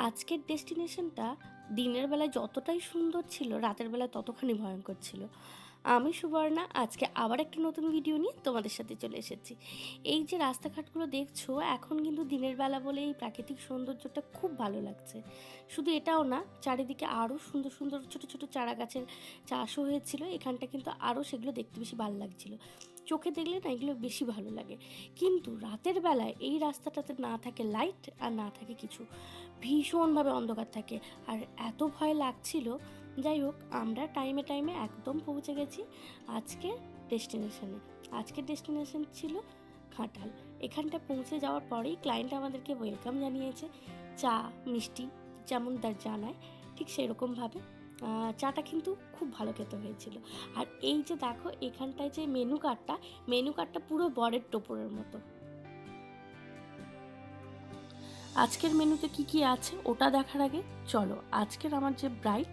আজকের ডেস্টিনেশনটা দিনের বেলায় যতটাই সুন্দর ছিল রাতের বেলায় ততখানি ভয়ঙ্কর ছিল। আমি সুবর্ণা, আজকে আবার একটা নতুন ভিডিও নিয়ে তোমাদের সাথে চলে এসেছি। এই যে রাস্তাঘাটগুলো দেখছ, এখন কিন্তু দিনের বেলা বলে এই প্রাকৃতিক সৌন্দর্যটা খুব ভালো লাগছে। শুধু এটাও না, চারিদিকে আরও সুন্দর সুন্দর ছোট ছোট চারা গাছের চাষও হয়েছিল, এখানটা কিন্তু আরও সেগুলো দেখতে বেশি ভালো লাগছিল। চোখে দেখলে না এগুলো বেশি ভালো লাগে। কিন্তু রাতের বেলায় এই রাস্তাটাতে না থাকে লাইট আর না থাকে কিছু। ভীষণভাবে অন্ধকার থাকে। আর এত ভয় লাগছিল যাই হোক, আমরা টাইমে টাইমে একদম পৌঁছে গেছি আজকে ডেস্টিনেশনে আজকের ডেস্টিনেশন ছিল খাটাল এখানটা পৌঁছে যাওয়ার পরেই ক্লায়েন্ট আমাদেরকে ওয়েলকাম জানিয়েছে। চা, মিষ্টি যেমন তার জানায়, ঠিক সেরকমভাবে। চাটা কিন্তু খুব ভালো খেতে হয়েছিল। আর এই যে দেখো, এখানটায় যে মেনু কার্ডটা মেনু কার্ডটা পুরো বরের টোপরের মতো। আজকের মেনুতে কি কি আছে ওটা দেখার আগে চলো, আজকের আমার যে ব্রাইট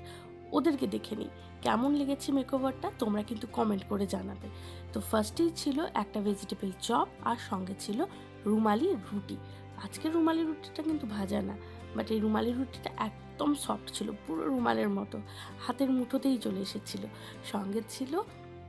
ওদেরকে দেখে নিই। কেমন লেগেছে মেকওভারটা তোমরা কিন্তু কমেন্ট করে জানাবে। তো ফার্স্টেই ছিল একটা ভেজিটেবল চপ আর সঙ্গে ছিল রুমালি রুটি। আজকের রুমালি রুটিটা কিন্তু ভাজা না বাট এই রুমালি রুটিটা একদম সফট ছিল, পুরো রুমালের মতো। হাতের মুঠোতেই চলে এসেছিল। সঙ্গে ছিল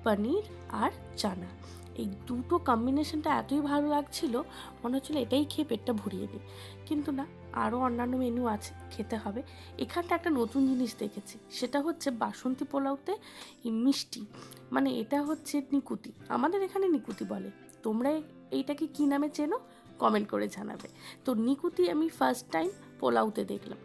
পনির আর চানা। এই দুটো কম্বিনেশনটা এতই ভালো লাগছিল, মনে হচ্ছিল এটাই খেয়ে পেটটা ভরিয়ে দিই। কিন্তু না আরও অন্যান্য মেনু আছে, খেতে হবে। এখানটা একটা নতুন জিনিস দেখেছি, সেটা হচ্ছে বাসন্তী পোলাওতে মিষ্টি। মানে এটা হচ্ছে নিকুতি। আমাদের এখানে নিকুতি বলে। তোমরা এইটাকে কী নামে চেনো? কমেন্ট করে জানাবে। তো নিকুতি আমি ফার্স্ট টাইম পোলাওতে দেখলাম।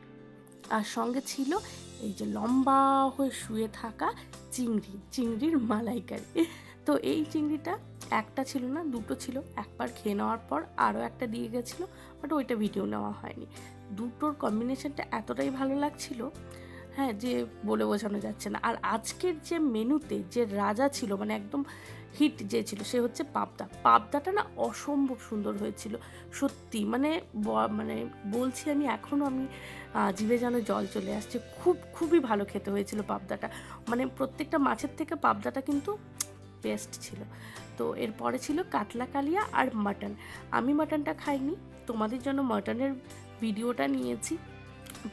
আর সঙ্গে ছিল এই যে লম্বা হয়ে শুয়ে থাকা চিংড়ি, চিংড়ির মালাইকারি। তো এই চিংড়িটা একটা ছিল না, দুটো ছিল। একবার খেয়ে নেওয়ার পর আরও একটা দিয়ে গেছিল বাট ওইটা ভিডিও নেওয়া হয়নি। দুটোর কম্বিনেশনটা এতটাই ভালো লাগছিল হ্যাঁ যে বলে বোঝানো যাচ্ছে না। আর আজকের যে মেনুতে যে রাজা ছিল মানে একদম হিট যে ছিল, সে হচ্ছে পাবদা। পাবদাটা না অসম্ভব সুন্দর হয়েছিল, সত্যি। মানে মানে বলছি আমি এখনও আমি জিভে যেন জল চলে আসছে। খুব, খুবই ভালো খেতে হয়েছিল পাবদাটা। মানে প্রত্যেকটা মাছের থেকে পাবদাটা কিন্তু বেস্ট ছিল। তো এরপরে ছিল কাতলা কালিয়া আর মাটন আমি মাটনটা খাইনি, তোমাদের জন্য মাটনের ভিডিওটা নিয়েছি।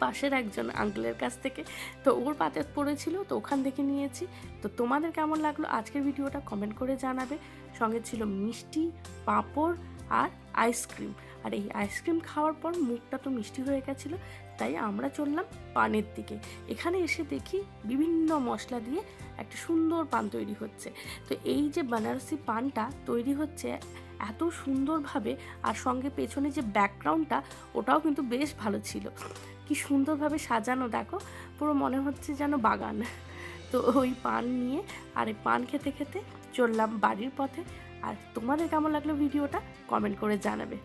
পাশের একজন আঙ্কেলের কাছ থেকে। তো ওর পাতে পড়েছিল, তো ওখান থেকে নিয়েছি। তো তোমাদের কেমন লাগল? আজকের ভিডিওটা কমেন্ট করে জানাবে। সঙ্গে ছিল মিষ্টি, পাঁপড় আর আইসক্রিম আর এই আইসক্রিম খাওয়ার পর মুখটা তো মিষ্টি হয়ে গেছিল, তাই আমরা চললাম পানের দিকে। এখানে এসে দেখি বিভিন্ন মশলা দিয়ে একটা সুন্দর পান তৈরি হচ্ছে। তো এই যে বানারসি পানটা তৈরি হচ্ছে এত সুন্দরভাবে আর সঙ্গে পেছনে যে ব্যাকগ্রাউন্ডটা, ওটাও কিন্তু বেশ ভালো ছিল। কি সুন্দরভাবে সাজানো, দেখো, পুরো মনে হচ্ছে যেন বাগান। তো ওই পান নিয়ে আর এই পান খেতে খেতে চললাম বাড়ির পথে। আর তোমাদের কেমন লাগল ভিডিওটা কমেন্ট করে জানাবে।